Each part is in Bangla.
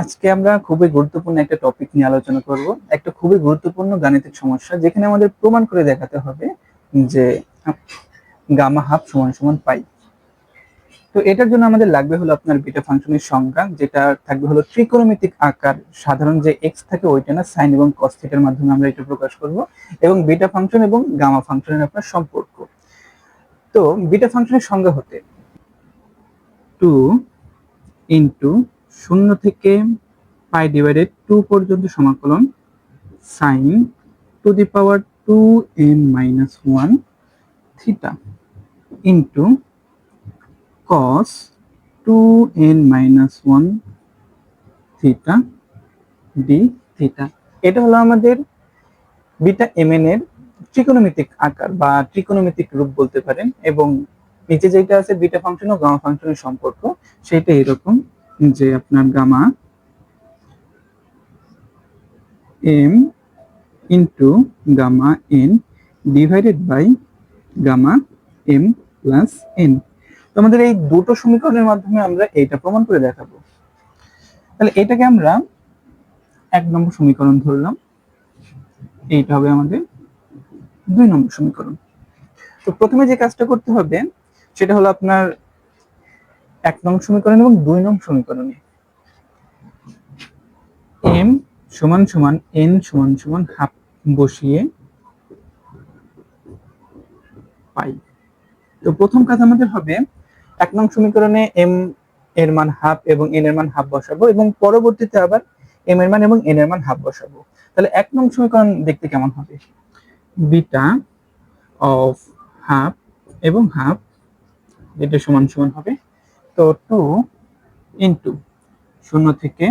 আজকে আমরা খুবই গুরুত্বপূর্ণ একটা টপিক নিয়ে আলোচনা করব। একটা খুবই গুরুত্বপূর্ণ গাণিতিক সমস্যা, যেখানে আমাদের প্রমাণ করে দেখাতে হবে যে গামা হাফ সমান সমান পাই। তো এটার জন্য আমাদের লাগবে হলো আপনার বিটা ফাংশনের সংজ্ঞা, যেটা থাকবে হলো ত্রিকোণমিতিক আকার। সাধারণ যে এক্স থাকে ওইটা না সাইন এবং কস থিটার মাধ্যমে আমরা এটা প্রকাশ করব। এবং বিটা ফাংশন এবং গামা ফাংশনের আপনার সম্পর্ক। তো বিটা ফাংশনের সংজ্ঞা হতে টু ইন্টু শূন্য থেকে পাই ডিভাইডেড টু পর্যন্ত সমাকলন sine to the power two n minus one theta into cos two n minus one theta d theta এটা হলো আমাদের বিটা এম এন এর ত্রিকোণমিতিক আকার বা ত্রিকোণমিতিক রূপ বলতে পারেন এবং নিচে যেটা আছে বিটা ফাংশন ও গামা ফাংশনের সম্পর্ক সেটা এরকম যে আপনার gamma m into gamma n divided by gamma m plus n. তো আমাদের এই দুটো সমীকরণের মাধ্যমে আমরা এইটা প্রমাণ করে দেখাবো। তাহলে এটাকে আমরা এক নম্বর সমীকরণ ধরলাম। এইটা হবে আমাদের দুই নম্বর সমীকরণ। তো প্রথমে যে কাজটা করতে হবে, সেটা হলো আপনার এক নং সমীকরণ এবং দুই নং সমীকরণে। এম সমান সমান এন সমান সমান হাফ বসিয়ে পাই। তো প্রথম কাজ আমাদের হবে, এক নং সমীকরণে এম এর মান হাফ এবং এন এর মান হাফ বসাবো এবং পরবর্তীতে আবার এম এর মান এবং এন এর মান হাফ বসাবো। তাহলে এক নং সমীকরণ দেখতে কেমন হবে? বিটা অফ হাফ এবং হাফ, এটা সমান সমান হবে তো টু ইন্টু শূন্য থেকে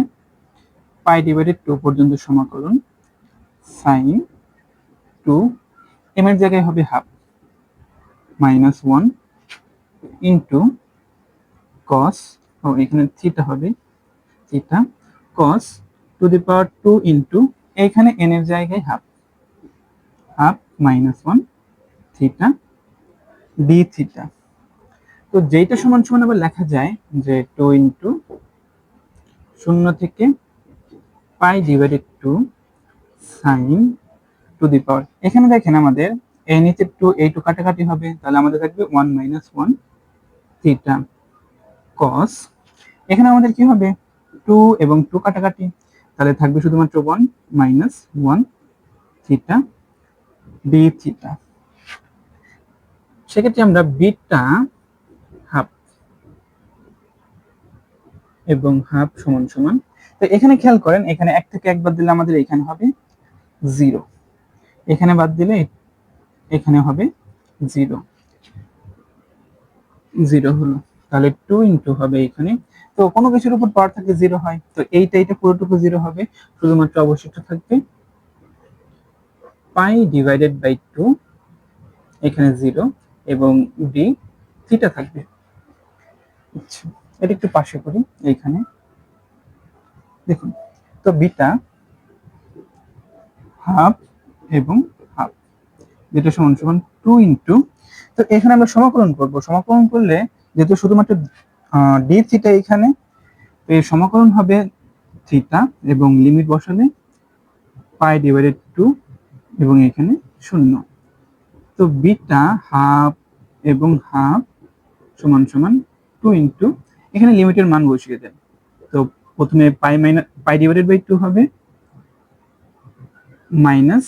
পাই ডিভাইডেড টু পর্যন্ত সমাকলন সাইন টু এম এর জায়গায় হবে half minus one into cos ও এখানে থিটা হবে theta cos to the power two into এখানে এন এর জায়গায় half half minus one theta d theta তো যেটা সমান সমান আবার লেখা যায় যে টু ইন্টু শূন্য থেকে pi divided two sine to the power এখানে দেখেন আমাদের এই নিচে টু এই টু কাটাকাটি হবে, তাহলে আমাদের থাকবে one minus one theta cos এখানে আমাদের কি হবে? টু এবং টু কাটাকাটি, তাহলে থাকবে শুধুমাত্র one minus one theta d theta সেক্ষেত্রে আমরা বিটা হাফ এবং হাফ সমান সমান। তো এখানে খেয়াল করেন, এখানে এক থেকে একবার দিলে আমাদের এখানে হবে জিরো এখানে বাদ দিলে এখানে হবে জিরো জিরো হলো। তাহলে টু ইন্টু হবে এখানে। তো কোনো কিছুর উপর পাওয়ার থাকলে জিরো হয়। তো এইটা এটা পুরোটুকু জিরো হবে। শুধুমাত্র অবশিষ্ট থাকবে পাই ডিভাইডেড বাই টু এখানে জিরো এবং ডি থিটা থাকবে। আচ্ছা। এটা একটু পাশে করি, এইখানে। দেখুন, তো বিটা হাফ এবং হাফ। যেটা সমান সমান টু ইন্টু, তো এখানে আমরা সমাকলন করব। সমাকলন করলে যেহেতু শুধুমাত্র ডি থিটা এখানে তো সমাকলন হবে থিটা এবং লিমিট বসালে পাই ডিভাইডেড টু এবং এখানে শূন্য। তো বিটা হাফ এবং হাফ সমান সমান টু ইন্টু এখানে লিমিটের মান বসিয়ে দেন। তো প্রথমে pi minus pi divided by two হবে মাইনাস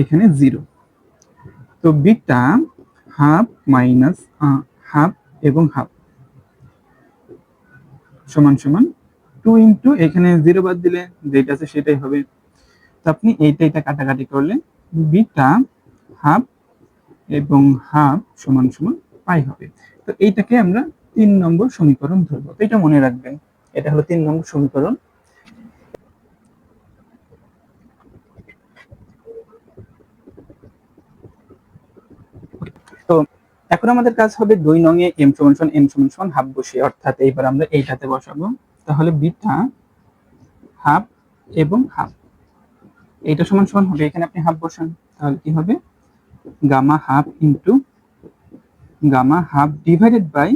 এখানে জিরো তো বিটা হাফ মাইনাস হাফ এবং হাফ সমান সমান টু ইন্টু এখানে জিরো বাদ দিলে যেটা আছে সেটাই হবে। তো আপনি এইটা এটা কাটাকাটি করলে বিটা হাফ এবং হাফ সমান সমান পাই হবে। তো এইটাকে আমরা তিন নম্বর সমীকরণ ধরবো। এটা মনে রাখবেন, এটা হলো তিন নম্বর সমীকরণ। তো এখন আমাদের কাজ হবে দুই নং এ এম সমান সমান এন সমান সমান হাফ বসিয়ে, অর্থাৎ এইবার আমরা এইটাতে বসাবো। তাহলে বিটা হাফ এবং হাফ। এইটা সমান সমান হবে, এখানে আপনি হাফ বসান, তাহলে কি হবে? Gamma half into gamma half divided by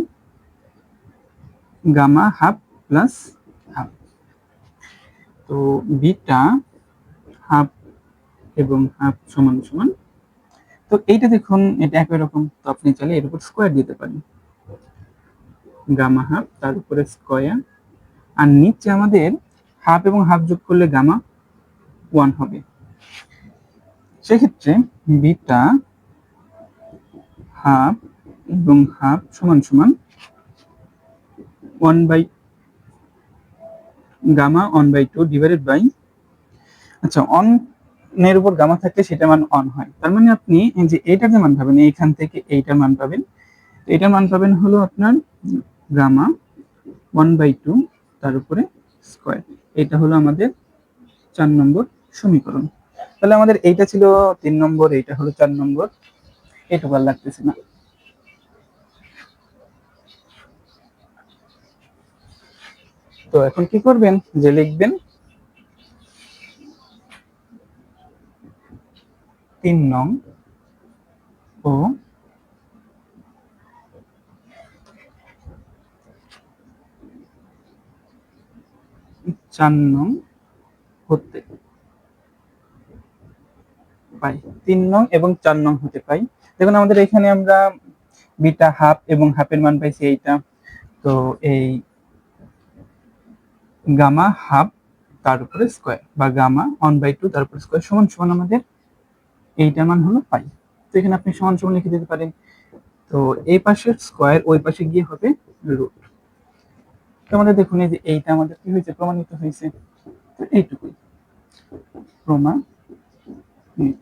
gamma half plus half. তো বিটা হাফ এবং হাফ সমান সমান। তো এইটা দেখুন, এটা একই রকম। তো আপনি চাইলে এর উপর স্কোয়ার দিতে পারেন। গামা হাফ, তার উপরে স্কোয়ার আর নিচে আমাদের হাফ এবং হাফ যোগ করলে গামা ওয়ান হবে। সেক্ষেত্রে বিটা হাফ এবং হাফ সমান সমান one by gamma one by two divided by আচ্ছা অন এর উপর গামা থাকলে সেটা মান অন হয়। তার মানে আপনি যে এইটার যে মান পাবেন, এইখান থেকে এইটার মান পাবেন। তো এটার মান পাবেন হলো আপনার গামা ওয়ান বাই টু তার উপরে স্কোয়ার এটা হলো আমাদের চার নম্বর সমীকরণ। তাহলে আমাদের এইটা ছিল তিন নম্বর, এইটা হলো চার নম্বর। এটুকু আর লাগতেছে না। তো এখন কি করবেন? যে লিখবেন তিন নং ও চার নং হতে পাই। তিন নং এবং চার নং হতে পাই। দেখুন, আমাদের এখানে আমরা বিটা হাফ এবং হাফের মান পাইছি এইটা। তো এই গামা হাফ তার উপরে স্কোয়ার বা গামা ওয়ান বাই টু তার উপরে স্কোয়ার সমান সমান আমাদের এইটার মান হলো পাই। তো এখানে আপনি সমান সমান লিখে দিতে পারেন। তো এই পাশের স্কোয়ার, ওই পাশে গিয়ে হবে রুট। তো আমাদের দেখুন এই যে এইটা আমাদের কি হয়েছে? প্রমাণিত হয়েছে। তো এইটুকুই। প্রমাণিত